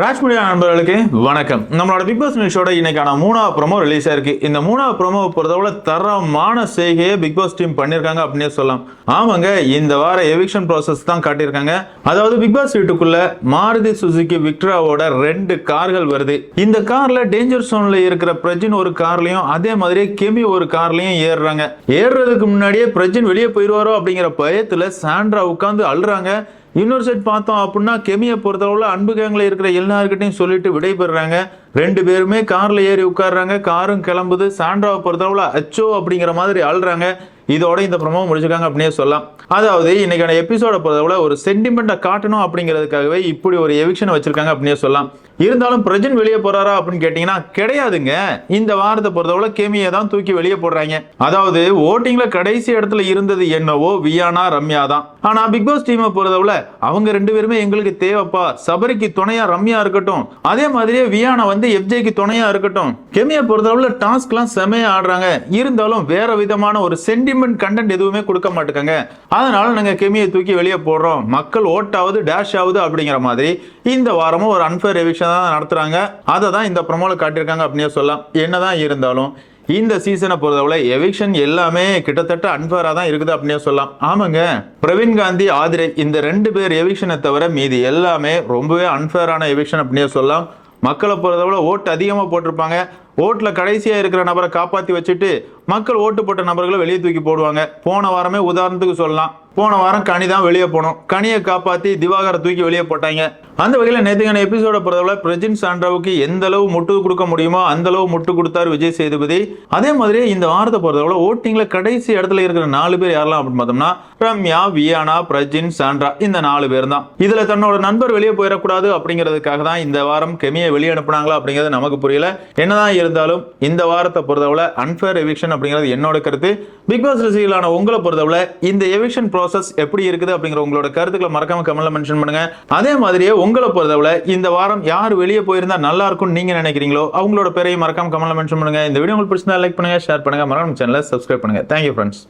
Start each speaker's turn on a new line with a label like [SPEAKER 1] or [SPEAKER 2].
[SPEAKER 1] ராஜ்மீடியா நண்பர்களுக்கு வணக்கம். நம்மளோட பிக் பாஸ் நியூஸோட இன்னைக்கான மூணாவது ப்ரோமோ ரிலீஸ் ஆயிருக்கு இந்த மூணாவது ப்ரோமோவை பொறுத்தவரை தரமான செய்கையை பிக் பாஸ் டீம் பண்ணியிருக்காங்க அப்படின்னே சொல்லலாம். ஆமாங்க இந்த வார எவிக்ஷன் ப்ராசஸ் தான் காட்டியிருக்காங்க. அதாவது பிக் பாஸ் வீட்டுக்குள்ள மாருதி சுசுகி விக்டராவோட ரெண்டு கார்கள் வருது. இந்த கார்ல டேஞ்சர் சோன்ல இருக்கிற பிரஜின் ஒரு கார்லயும் அதே மாதிரி கெமி ஒரு கார்லயும் ஏறுறாங்க. ஏறுறதுக்கு முன்னாடியே பிரஜின் வெளியே போயிடுவாரோ அப்படிங்கிற பயத்துல சாண்ட்ரா உட்காந்து அழுறாங்க. இன்னொரு சைட் பார்த்தோம் அப்படின்னா கெமியை பொறுத்தளவில் அன்பு கேங்கில் இருக்கிற எல்லாருக்கிட்டையும் சொல்லிட்டு விடைபெறுறாங்க. ரெண்டு பேருமே கார்ல ஏறி உட்காடுறாங்க காரும் கிளம்புது. சாண்ட்ராவை பொறுத்தளவுல அச்சோ அப்படிங்கிற மாதிரி அழுறாங்க. இதோட இந்த ப்ரமோ முடிச்சிருக்காங்க அப்படின்னே சொல்லலாம். அதாவது இன்னைக்கான எபிசோட பொறுத்தவரை ஒரு சென்டிமெண்ட்டை காட்டணும் அப்படிங்கிறதுக்காகவே இப்படி ஒரு எவிக்ஷன் வச்சிருக்காங்க அப்படின்னே சொல்லலாம். இருந்தாலும் பிரஜன் வெளியே போறாரா அப்படின்னு கேட்டீங்கன்னா கிடையாதுங்க. இந்த வாரத்தை பொறுத்தவரை கெமியை தான் தூக்கி வெளியே போடுறாங்க. அதாவது ஓட்டிங்ல கடைசி இடத்துல இருந்தது என்னவோ வியானா ரம்யா தான். ஆனா பிக் பாஸ் டீமை பொறுத்தவரை அவங்க ரெண்டு பேருமே எங்களுக்கு தேவைப்பா. சபரிக்கு துணையா ரம்யா இருக்கட்டும். அதே மாதிரியே வியானா வந்து எஃப்ஜேக்கு துணையா இருக்கட்டும். கெமியை பொறுத்தளவுல டாஸ்க்லாம் செமையா ஆடுறாங்க. இருந்தாலும் வேற விதமான ஒரு சென்டிமெண்ட் கண்டென்ட் எதுவுமே கொடுக்க மாட்டேங்க அதனால நாங்க கெமியை தூக்கி வெளியே போடுறோம். மக்கள் ஓட்டாவது டேஷ் ஆகுது அப்படிங்கிற மாதிரி இந்த வாரமும் ஒரு அன்ஃபேர் எவிக்ஷன் தான் நடத்துறாங்க. அதை தான் இந்த ப்ரமோல காட்டியிருக்காங்க அப்படின்னே சொல்லலாம். என்னதான் இருந்தாலும் இந்த சீசனை பொறுத்தவரை எவிக்ஷன் எல்லாமே கிட்டத்தட்ட அன்ஃபேரா தான் இருக்குது அப்படின்னே சொல்லலாம். ஆமாங்க. பிரவீன் காந்தி ஆதிரை இந்த ரெண்டு பேர் எவிக்ஷனை தவிர மீதி எல்லாமே ரொம்பவே அன்ஃபேரான எவிக்ஷன் அப்படின்னே சொல்லலாம். மக்களை பொறுத்தவரை ஓட்டு அதிகமாக போட்டிருப்பாங்க. ஓட்டில் கடைசியாக இருக்கிற நபரை காப்பாற்றி வச்சுட்டு மக்கள் ஓட்டு போட்ட நபர்களை வெளியே தூக்கி போடுவாங்க. போன வாரமே உதாரணத்துக்கு சொல்லலாம். போன வாரம் கனி தான் வெளியே போனோம். கனியை காப்பாற்றி திவாகரை தூக்கி வெளியே போட்டாங்க. அந்த வகையில் நேற்றுக்கான எபிசோட பொறுத்தவரை பிரஜின் சாண்ட்ராவுக்கு எந்த அளவு முட்டு கொடுக்க முடியுமோ அந்த அளவு முட்டு கொடுத்தார் விஜய் சேதுபதி. அதே மாதிரி இந்த வாரத்தை பொறுத்தவரை ஓட்டிங்ல கடைசி இடத்துல இருக்கிற நாலு பேர் யாரெல்லாம் அப்படின்னு பார்த்தோம்னா ரம்யா வியானா பிரஜின் சாண்ட்ரா இந்த நாலு பேர் தான். இதுல தன்னோட நண்பர் வெளியே போயிடக்கூடாது அப்படிங்கிறதுக்காக தான் இந்த வாரம் கெமியை வெளியே அனுப்புனாங்களா அப்படிங்கிறது நமக்கு புரியல. என்னதான் இருந்தாலும் இந்த வாரத்தை பொறுத்தவரை அன்ஃபேர் எவிக்ஷன் அப்படிங்கிறது என்னோட கருத்து. பிக் பாஸ் ரசிகர்களான உங்களை பொறுத்தவரை இந்த எவிக்ஷன் ப்ரோ ப்ராசஸ் எப்படி இருக்குது அப்படிங்கிற உங்களோட கருத்துக்களை மறக்காம கமெண்ட்ல மென்ஷன் பண்ணுங்க. அதே மாதிரியே உங்களை பொறுத்தவரை இந்த வாரம் யார் வெளியே போயிருந்தா நல்லா இருக்கும்னு நீங்க நினைக்கிறீங்களோ அவங்களோட பேரையும் மறக்காம கமெண்ட்ல மென்ஷன் பண்ணுங்க. இந்த வீடியோ உங்களுக்கு பிடிச்சிருந்தா லைக் பண்ணுங்க ஷேர் பண்ணுங்க. மறக்காம சேனலை சப்ஸ்கிரைப் பண்ணுங்க. Thank you friends